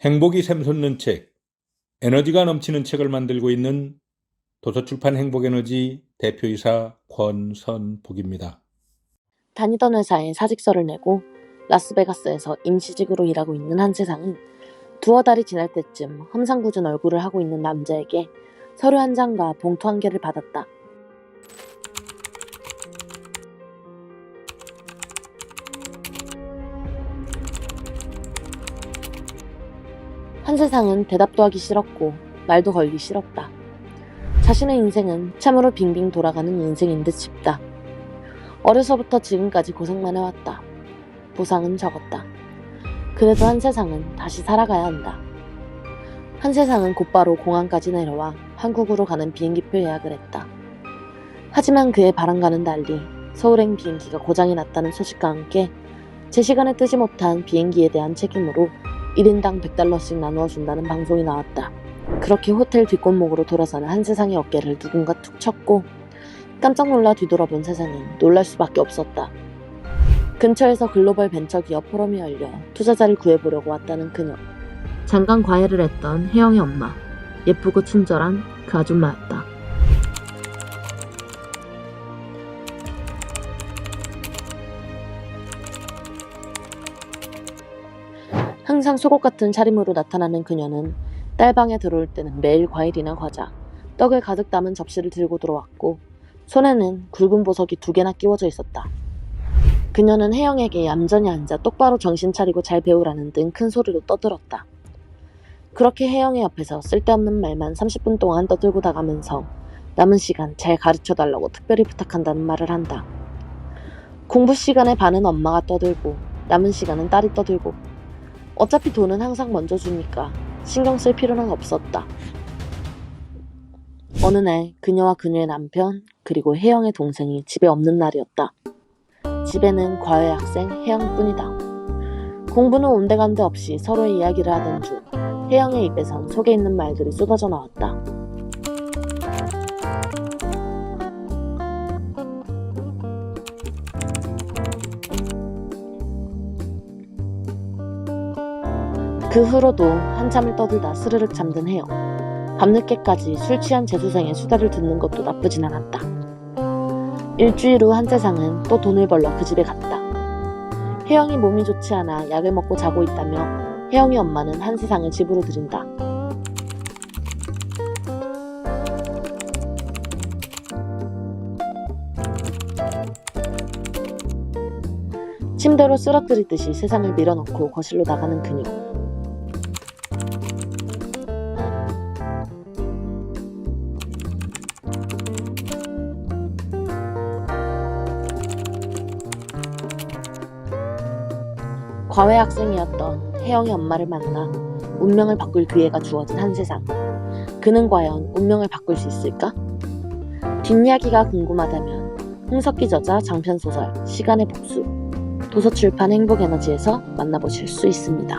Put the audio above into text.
행복이 샘솟는 책, 에너지가 넘치는 책을 만들고 있는 도서출판 행복에너지 대표이사 권선복입니다. 다니던 회사에 사직서를 내고 라스베가스에서 임시직으로 일하고 있는 한세상은 두어 달이 지날 때쯤 험상궂은 얼굴을 하고 있는 남자에게 서류 한 장과 봉투 한 개를 받았다. 한세상은 대답도 하기 싫었고 말도 걸기 싫었다. 자신의 인생은 참으로 빙빙 돌아가는 인생인 듯 싶다. 어려서부터 지금까지 고생만 해왔다. 보상은 적었다. 그래도 한 세상은 다시 살아가야 한다. 한 세상은 곧바로 공항까지 내려와 한국으로 가는 비행기표 예약을 했다. 하지만 그의 바람과는 달리 서울행 비행기가 고장이 났다는 소식과 함께 제 시간에 뜨지 못한 비행기에 대한 책임으로 1인당 100달러씩 나누어 준다는 방송이 나왔다. 그렇게 호텔 뒷골목으로 돌아서는 한 세상의 어깨를 누군가 툭 쳤고 깜짝 놀라 뒤돌아본 세상은 놀랄 수밖에 없었다. 근처에서 글로벌 벤처 기업 포럼이 열려 투자자를 구해보려고 왔다는 그녀. 잠깐 과외를 했던 혜영의 엄마. 예쁘고 친절한 그 아줌마였다. 항상 속옷 같은 차림으로 나타나는 그녀는 딸방에 들어올 때는 매일 과일이나 과자, 떡을 가득 담은 접시를 들고 들어왔고 손에는 굵은 보석이 두 개나 끼워져 있었다. 그녀는 혜영에게 얌전히 앉아 똑바로 정신 차리고 잘 배우라는 등 큰 소리로 떠들었다. 그렇게 혜영의 옆에서 쓸데없는 말만 30분 동안 떠들고 나가면서 남은 시간 잘 가르쳐 달라고 특별히 부탁한다는 말을 한다. 공부 시간에 반은 엄마가 떠들고 남은 시간은 딸이 떠들고 어차피 돈은 항상 먼저 주니까 신경 쓸 필요는 없었다. 어느 날 그녀와 그녀의 남편 그리고 혜영의 동생이 집에 없는 날이었다. 집에는 과외 학생 혜영뿐이다. 공부는 온데간데 없이 서로의 이야기를 하던 중 혜영의 입에선 속에 있는 말들이 쏟아져 나왔다. 그 후로도 한참을 떠들다 스르륵 잠든 혜영. 밤늦게까지 술 취한 재수생의 수다를 듣는 것도 나쁘진 않았다. 일주일 후 한세상은 또 돈을 벌러 그 집에 갔다. 혜영이 몸이 좋지 않아 약을 먹고 자고 있다며 혜영이 엄마는 한세상을 집으로 들인다. 침대로 쓰러뜨리듯이 세상을 밀어넣고 거실로 나가는 그녀. 과외 학생이었던 혜영의 엄마를 만나 운명을 바꿀 기회가 주어진 한 세상. 그는 과연 운명을 바꿀 수 있을까? 뒷이야기가 궁금하다면 홍석기 저자 장편소설 시간의 복수 도서출판 행복에너지에서 만나보실 수 있습니다.